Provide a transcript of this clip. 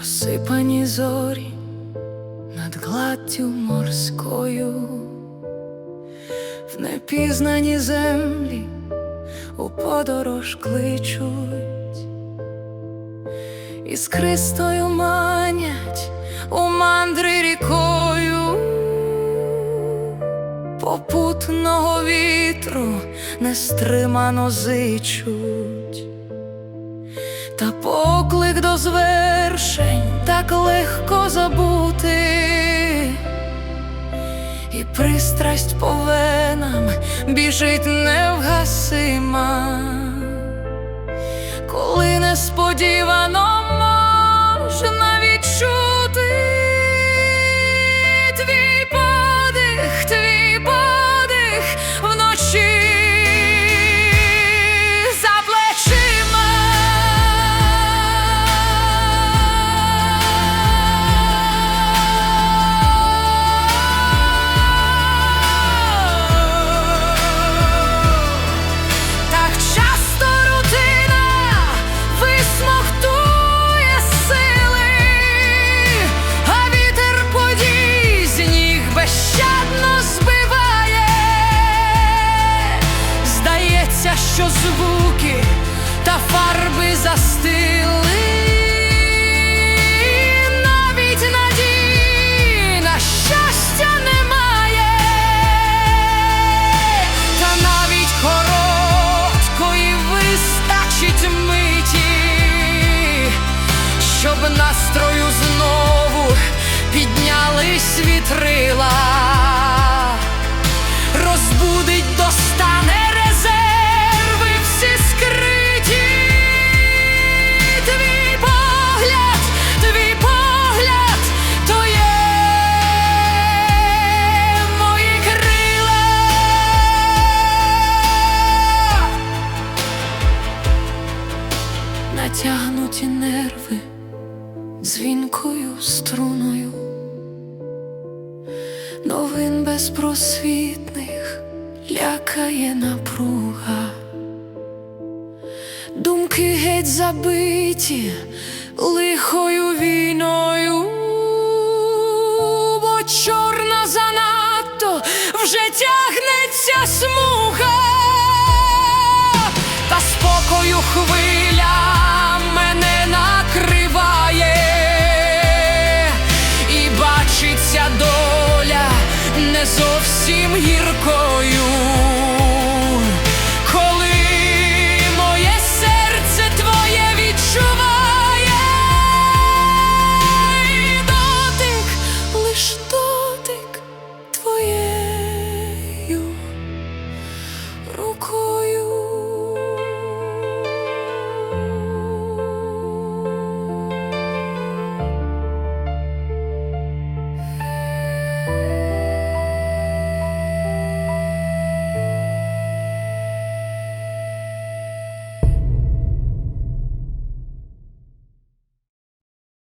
розсипані зорі над гладдю морською, в непізнані землі у подорож кличуть, іскристою манять у мандри рікою, попутного вітру нестримано зичуть. Та поклик до звершень так легко забути, і пристрасть по венам біжить невгасима, коли несподівано можна Здається, що звуки та фарби застили. Навіть надії на щастя немає, та навіть короткої вистачить миті, щоб настрою знову піднялись вітрила розбудить достане Натягнуті нерви дзвінкою струною. Новин безпросвітних лякає напруга, думки геть забиті лихою війною, бо чорна занадто вже тягнеться смуга, та спокою хвиля не зовсім гіркою.